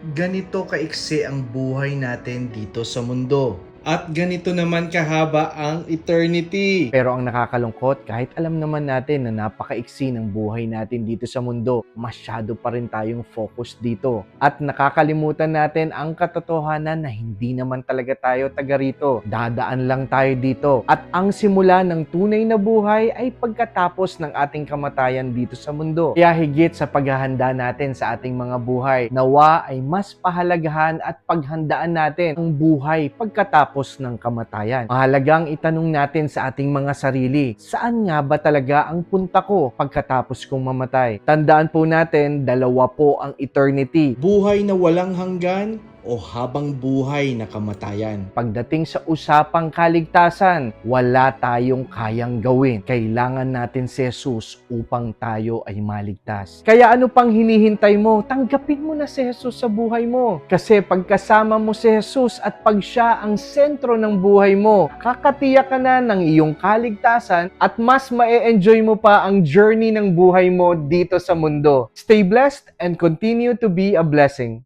ganito kaiksi ang buhay natin dito sa mundo. At ganito naman kahaba ang eternity. Pero ang nakakalungkot, kahit alam naman natin na napakaiksi ng buhay natin dito sa mundo, masyado pa rin tayong focus dito. At nakakalimutan natin ang katotohanan na hindi naman talaga tayo taga rito. Dadaan lang tayo dito. At ang simula ng tunay na buhay ay pagkatapos ng ating kamatayan dito sa mundo. Kaya higit sa paghahanda natin sa ating mga buhay, nawa ay mas pahalagahan at paghandaan natin ang buhay pagkatapos ng kamatayan. Mahalagang itanong natin sa ating mga sarili, saan nga ba talaga ang punta ko pagkatapos kong mamatay? Tandaan po natin, dalawa po ang eternity. Buhay na walang hanggan o habang buhay na kamatayan. Pagdating sa usapang kaligtasan, wala tayong kayang gawin. Kailangan natin si Jesus upang tayo ay maligtas. Kaya ano pang hinihintay mo? Tanggapin mo na si Jesus sa buhay mo. Kasi pagkasama mo si Jesus at pag siya ang sentro ng buhay mo, kakatiyak ka na ng iyong kaligtasan at mas ma-enjoy mo pa ang journey ng buhay mo dito sa mundo. Stay blessed and continue to be a blessing.